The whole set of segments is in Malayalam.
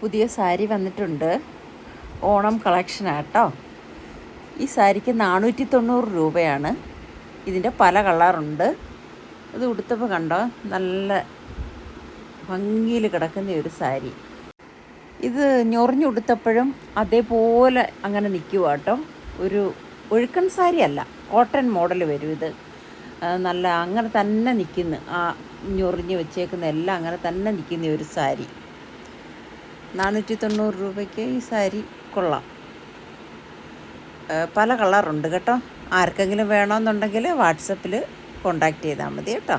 പുതിയ സാരി വന്നിട്ടുണ്ട്. ഓണം കളക്ഷനാട്ടോ ഈ സാരിക്ക് നാനൂറ്റി തൊണ്ണൂറ് രൂപയാണ്. ഇതിന്റെ പല കളറുണ്ട്. ഇത് ഉടുത്തപ്പോൾ കണ്ടോ? നല്ല ഭംഗിയിൽ കിടക്കുന്ന ഒരു സാരി. ഇത് ഞൊറിഞ്ഞുടുത്തപ്പോഴും അതേപോലെ അങ്ങനെ നിൽക്കുക കേട്ടോ. ഒരു ഒഴുക്കൻ സാരി അല്ല കോട്ടൺ മോഡൽ വരും ഇത്. നല്ല അങ്ങനെ തന്നെ നിൽക്കുന്നു. ആ ഞൊറിഞ്ഞ് വെച്ചേക്കുന്ന എല്ലാം അങ്ങനെ തന്നെ നിൽക്കുന്ന ഒരു സാരി. നാനൂറ്റി തൊണ്ണൂറ് രൂപയ്ക്ക് ഈ സാരി കൊള്ളാം. പല കളറുണ്ട് കേട്ടോ. ആർക്കെങ്കിലും വേണമെന്നുണ്ടെങ്കിൽ വാട്സപ്പിൽ കോണ്ടാക്ട് ചെയ്താൽ മതി കേട്ടോ.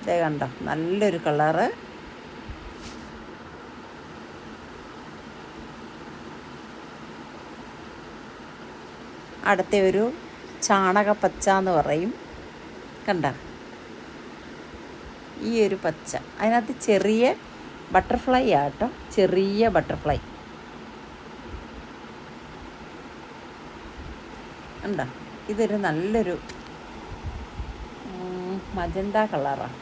ഇതേ കണ്ടോ നല്ലൊരു കളറ്. അടുത്ത ഒരു ചാണക പച്ച എന്ന് പറയും. കണ്ട? ഈ ഒരു പച്ച. അതിനകത്ത് ചെറിയ ബട്ടർഫ്ലൈ ആട്ടോ. ചെറിയ ബട്ടർഫ്ലൈ ഉണ്ടോ ഇതൊരു നല്ലൊരു മജന്ത കളറാണ്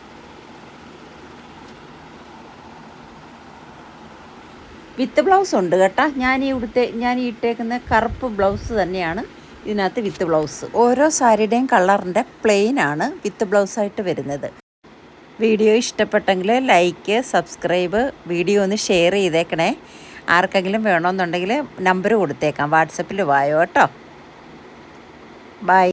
വിത്ത് ബ്ലൗസ് ഉണ്ട് കേട്ടോ. ഞാൻ ഈ ഞാൻ ഈ ഇട്ടേക്കുന്ന കറുപ്പ് ബ്ലൗസ് തന്നെയാണ് ഇതിനകത്ത് വിത്ത് ബ്ലൗസ്. ഓരോ സാരിയുടെയും കളറിന്റെ പ്ലെയിനാണ് വിത്ത് ബ്ലൗസായിട്ട് വരുന്നത്. വീഡിയോ ഇഷ്ടപ്പെട്ടെങ്കിൽ ലൈക്ക് സബ്സ്ക്രൈബ് വീഡിയോ ഒന്ന് ഷെയർ ചെയ്തേക്കണേ. ആർക്കെങ്കിലും വേണമെന്നുണ്ടെങ്കിൽ നമ്പർ കൊടുത്തേക്കാം. വാട്സപ്പിൽ വായോ കേട്ടോ. ബൈ.